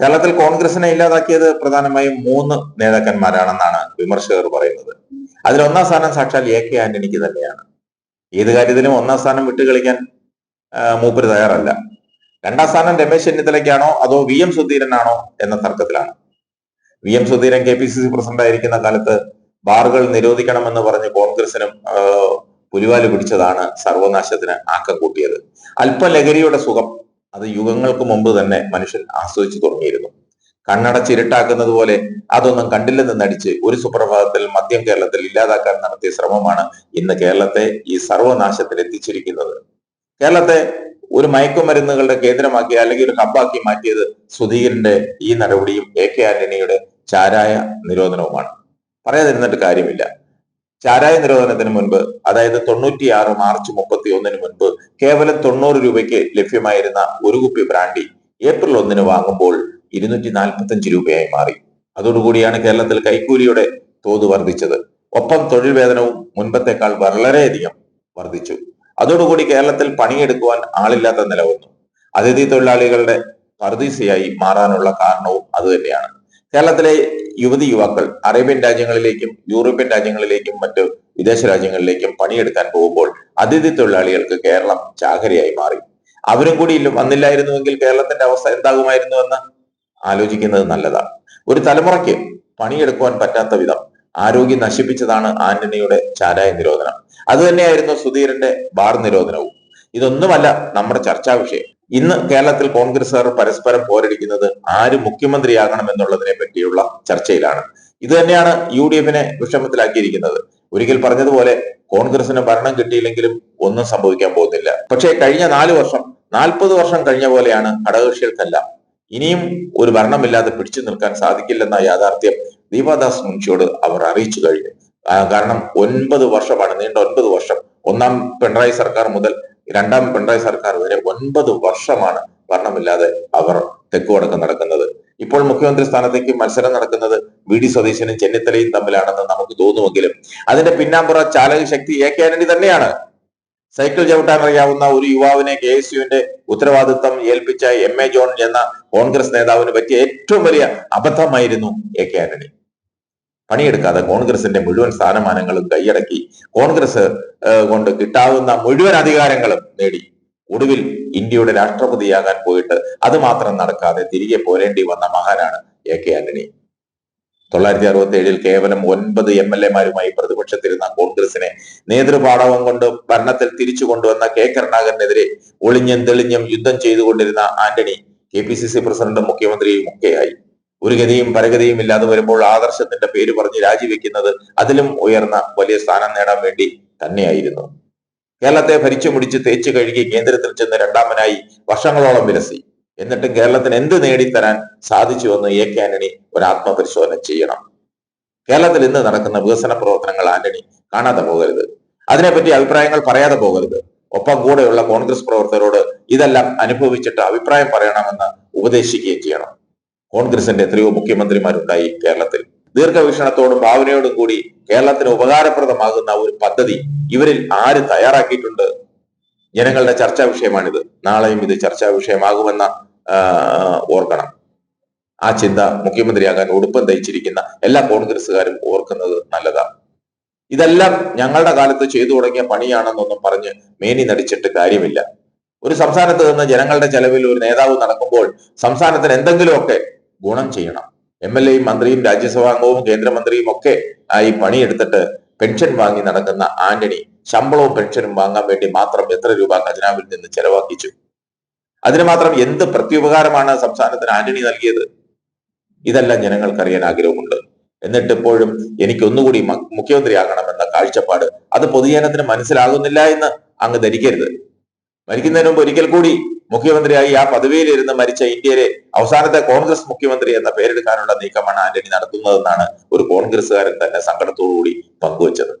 കേരളത്തിൽ കോൺഗ്രസിനെ ഇല്ലാതാക്കിയത് പ്രധാനമായും മൂന്ന് നേതാക്കന്മാരാണെന്നാണ് വിമർശകർ പറയുന്നത്. അതിൽ ഒന്നാം സ്ഥാനം സാക്ഷാൽ എ കെ ആന്റണിക്ക് തന്നെയാണ്. ഏത് കാര്യത്തിലും ഒന്നാം സ്ഥാനം വിട്ടുകളിക്കാൻ മൂപ്പര് തയ്യാറല്ല. രണ്ടാം സ്ഥാനം രമേശ് ചെന്നിത്തലയ്ക്കാണോ അതോ വി എം സുധീരനാണോ എന്ന തർക്കത്തിലാണ്. V M Sudheeran K P C C president ആയിരിക്കുന്ന കാലത്ത് ബാറുകൾ നിരോധിക്കണമെന്ന് പറഞ്ഞ് കോൺഗ്രസിനും പുലിവാൽ പിടിച്ചതാണ് സർവനാശത്തിന് ആക്കം കൂട്ടിയത്. അല്പ ലഹരിയുടെ സുഖം അത് യുഗങ്ങൾക്ക് മുമ്പ് തന്നെ മനുഷ്യൻ ആസ്വദിച്ചു തുടങ്ങിയിരുന്നു. കണ്ണടച്ചിരുട്ടാക്കുന്നത് പോലെ അതൊന്നും കണ്ടില്ലെന്ന് നടിച്ച് ഒരു സുപ്രഭാതത്തിൽ മദ്യം കേരളത്തിൽ ഇല്ലാതാക്കാൻ നടത്തിയ ശ്രമമാണ് ഇന്ന് കേരളത്തെ ഈ സർവനാശത്തിൽ എത്തിച്ചിരിക്കുന്നത്. കേരളത്തെ ഒരു മയക്കുമരുന്നുകളുടെ കേന്ദ്രമാക്കി അല്ലെങ്കിൽ ഒരു ഹബ്ബാക്കി മാറ്റിയത് സുധീരന്റെ ഈ നടപടിയും എ കെ ആന്റണിയുടെ ചാരായ നിരോധനവുമാണ്. പറയാതിരുന്നിട്ട് കാര്യമില്ല. ചാരായ നിരോധനത്തിന് മുൻപ് അതായത് തൊണ്ണൂറ്റിയാറ് മാർച്ച് മുപ്പത്തി ഒന്നിന് മുൻപ് കേവലം തൊണ്ണൂറ് രൂപയ്ക്ക് ലഭ്യമായിരുന്ന ഒരു കുപ്പി ബ്രാൻഡി ഏപ്രിൽ ഒന്നിന് വാങ്ങുമ്പോൾ ഇരുന്നൂറ്റി നാൽപ്പത്തി അഞ്ച് രൂപയായി മാറി. അതോടുകൂടിയാണ് കേരളത്തിൽ കൈക്കൂലിയുടെ തോത് വർദ്ധിച്ചത്. ഒപ്പം തൊഴിൽ വേതനവും മുൻപത്തേക്കാൾ വളരെയധികം വർദ്ധിച്ചു. അതോടുകൂടി കേരളത്തിൽ പണിയെടുക്കുവാൻ ആളില്ലാത്ത നില വന്നു അതിഥി തൊഴിലാളികളുടെ പർദീസയായി മാറാനുള്ള കാരണവും അതുതന്നെയാണ്. കേരളത്തിലെ യുവതി യുവാക്കൾ അറേബ്യൻ രാജ്യങ്ങളിലേക്കും യൂറോപ്യൻ രാജ്യങ്ങളിലേക്കും മറ്റ് വിദേശ രാജ്യങ്ങളിലേക്കും പണിയെടുക്കാൻ പോകുമ്പോൾ അതിഥി തൊഴിലാളികൾക്ക് കേരളം ചാകരയായി മാറി. അവരും കൂടി വന്നില്ലായിരുന്നുവെങ്കിൽ കേരളത്തിന്റെ അവസ്ഥ എന്താകുമായിരുന്നു എന്ന് ആലോചിക്കുന്നത് നല്ലതാണ്. ഒരു തലമുറയ്ക്ക് പണിയെടുക്കുവാൻ പറ്റാത്ത വിധം ആരോഗ്യം നശിപ്പിച്ചതാണ് ആന്റണിയുടെ ചാരായ നിരോധനം. അതുതന്നെയായിരുന്നു സുധീരന്റെ ബാർ നിരോധനവും. ഇതൊന്നുമല്ല നമ്മുടെ ചർച്ചാ വിഷയം. ഇന്ന് കേരളത്തിൽ കോൺഗ്രസുകാർ പരസ്പരം പോരടിക്കുന്നത് ആര് മുഖ്യമന്ത്രിയാകണം എന്നുള്ളതിനെ പറ്റിയുള്ള ചർച്ചയിലാണ്. ഇത് തന്നെയാണ് യു ഡി എഫിനെ വിഷമത്തിലാക്കിയിരിക്കുന്നത്. ഒരിക്കൽ പറഞ്ഞതുപോലെ കോൺഗ്രസിന് ഭരണം കിട്ടിയില്ലെങ്കിലും ഒന്നും സംഭവിക്കാൻ പോകുന്നില്ല. പക്ഷേ കഴിഞ്ഞ നാല് വർഷം നാൽപ്പത് വർഷം കഴിഞ്ഞ പോലെയാണ് ഘടകകക്ഷികൾക്കെല്ലാം ഇനിയും ഒരു ഭരണമില്ലാതെ പിടിച്ചു നിൽക്കാൻ സാധിക്കില്ലെന്ന യാഥാർത്ഥ്യം ദീപാദാസ് മുൻഷിയോട് അവർ അറിയിച്ചു കഴിഞ്ഞു. കാരണം ഒൻപത് വർഷമാണ് നീണ്ട ഒൻപത് വർഷം. ഒന്നാം പിണറായി സർക്കാർ മുതൽ രണ്ടാം പിണറായി സർക്കാർ വരെ ഒൻപത് വർഷമാണ് ഭരണമില്ലാതെ അവർ തെക്കുവടക്കം നടക്കുന്നത്. ഇപ്പോൾ മുഖ്യമന്ത്രി സ്ഥാനത്തേക്ക് മത്സരം നടക്കുന്നത് വി ഡി സതീശനും ചെന്നിത്തലയും തമ്മിലാണെന്ന് നമുക്ക് തോന്നുമെങ്കിലും അതിന്റെ പിന്നാമ്പുറ ചാലക ശക്തി എ കെ ആന്റണി തന്നെയാണ്. സൈക്കിൾ ചവിട്ടാൻ അറിയാവുന്ന ഒരു യുവാവിനെ കെ എസ് യുവിന്റെ ഉത്തരവാദിത്വം ഏൽപ്പിച്ച എം എ ജോൺ എന്ന കോൺഗ്രസ് നേതാവിന് പറ്റിയ ഏറ്റവും വലിയ അബദ്ധമായിരുന്നു എ കെ ആന്റണി. പണിയെടുക്കാതെ കോൺഗ്രസിന്റെ മുഴുവൻ സ്ഥാനമാനങ്ങളും കൈയടക്കി കോൺഗ്രസ് കൊണ്ട് കിട്ടാവുന്ന മുഴുവൻ അധികാരങ്ങളും നേടി. ഒടുവിൽ ഇന്ത്യയുടെ രാഷ്ട്രപതിയാകാൻ പോയിട്ട് അത് മാത്രം നടക്കാതെ തിരികെ പോരേണ്ടി വന്ന മഹാനാണ് എ കെ ആന്റണി. തൊള്ളായിരത്തി അറുപത്തി ഏഴിൽ കേവലം ഒൻപത് എം എൽ എമാരുമായി പ്രതിപക്ഷത്തിരുന്ന കോൺഗ്രസിനെ നേതൃപാടവം കൊണ്ട് ഭരണത്തിൽ തിരിച്ചു കൊണ്ടുവന്ന കെ കരുണാകരനെതിരെ ഒളിഞ്ഞും തെളിഞ്ഞും യുദ്ധം ചെയ്തുകൊണ്ടിരുന്ന Antony K P C C പ്രസിഡന്റും മുഖ്യമന്ത്രിയും ഒക്കെയായി. ഒരു ഗതിയും പരഗതിയും ഇല്ലാതെ വരുമ്പോൾ ആദർശത്തിന്റെ പേര് പറഞ്ഞ് രാജിവെക്കുന്നത് അതിലും ഉയർന്ന വലിയ സ്ഥാനം നേടാൻ വേണ്ടി തന്നെയായിരുന്നു. കേരളത്തെ ഭരിച്ചു മുടിച്ച് തേച്ചു കഴുകി കേന്ദ്രത്തിൽ ചെന്ന് രണ്ടാമനായി വർഷങ്ങളോളം വിലസി. എന്നിട്ടും കേരളത്തിന് എന്ത് നേടിത്തരാൻ സാധിച്ചുവെന്ന് എ കെ ആന്റണി ഒരു ആത്മപരിശോധന ചെയ്യണം. കേരളത്തിൽ ഇന്ന് നടക്കുന്ന വികസന പ്രവർത്തനങ്ങൾ ആന്റണി കാണാതെ പോകരുത്. അതിനെപ്പറ്റി അഭിപ്രായങ്ങൾ പറയാതെ പോകരുത്. ഒപ്പം കൂടെയുള്ള കോൺഗ്രസ് പ്രവർത്തകരോട് ഇതെല്ലാം അനുഭവിച്ചിട്ട് അഭിപ്രായം പറയണമെന്ന് ഉപദേശിക്കുകയും ചെയ്യണം. കോൺഗ്രസിന്റെ എത്രയോ മുഖ്യമന്ത്രിമാരുണ്ടായി കേരളത്തിൽ. ദീർഘവീക്ഷണത്തോടും ഭാവനയോടും കൂടി കേരളത്തിന് ഉപകാരപ്രദമാകുന്ന ഒരു പദ്ധതി ഇവരിൽ ആര് തയ്യാറാക്കിയിട്ടുണ്ട്? ജനങ്ങളുടെ ചർച്ചാ വിഷയമാണിത്. നാളെയും ഇത് ചർച്ചാ വിഷയമാകുമെന്ന ഓർക്കണം. ആ ചിന്ത മുഖ്യമന്ത്രിയാകാൻ ഉടുപ്പം തയ്ച്ചിരിക്കുന്ന എല്ലാ കോൺഗ്രസ്സുകാരും ഓർക്കുന്നത് നല്ലതാണ്. ഇതെല്ലാം ഞങ്ങളുടെ കാലത്ത് ചെയ്തു തുടങ്ങിയ പണിയാണെന്നൊന്നും പറഞ്ഞ് മേനി നടിച്ചിട്ട് കാര്യമില്ല. ഒരു സംസ്ഥാനത്ത് നിന്ന് ജനങ്ങളുടെ ചെലവിൽ ഒരു നേതാവ് നടക്കുമ്പോൾ സംസ്ഥാനത്തിന് എന്തെങ്കിലുമൊക്കെ ഗുണം ചെയ്യണം. എം എൽ എയും മന്ത്രിയും രാജ്യസഭാംഗവും കേന്ദ്രമന്ത്രിയും ഒക്കെ ആയി പണിയെടുത്തിട്ട് പെൻഷൻ വാങ്ങി നടക്കുന്ന ആന്റണി ശമ്പളവും പെൻഷനും വാങ്ങാൻ വേണ്ടി മാത്രം എത്ര രൂപ ഖജനാവിൽ നിന്ന് ചെലവാക്കിച്ചു? അതിന് മാത്രം എന്ത് പ്രത്യുപകാരമാണ് സംസ്ഥാനത്തിന് ആന്റണി നൽകിയത്? ഇതെല്ലാം ജനങ്ങൾക്കറിയാൻ ആഗ്രഹമുണ്ട്. എന്നിട്ട് ഇപ്പോഴും എനിക്ക് ഒന്നുകൂടി മുഖ്യമന്ത്രി മുഖ്യമന്ത്രിയാകണമെന്ന കാഴ്ചപ്പാട് അത് പൊതുജനത്തിന് മനസ്സിലാകുന്നില്ല എന്ന് അങ്ങ് ധരിക്കരുത്. മരിക്കുന്നതിന് മുമ്പ് ഒരിക്കൽ കൂടി മുഖ്യമന്ത്രിയായി ആ പദവിയിലിരുന്ന് മരിച്ച ഇന്ത്യയിലെ അവസാനത്തെ കോൺഗ്രസ് മുഖ്യമന്ത്രി എന്ന പേരെടുക്കാനുള്ള നീക്കമാണ് ആന്റണി നടത്തുന്നതെന്നാണ് ഒരു കോൺഗ്രസ്സുകാരൻ തന്നെ സങ്കടത്തോടുകൂടി പങ്കുവച്ചത്.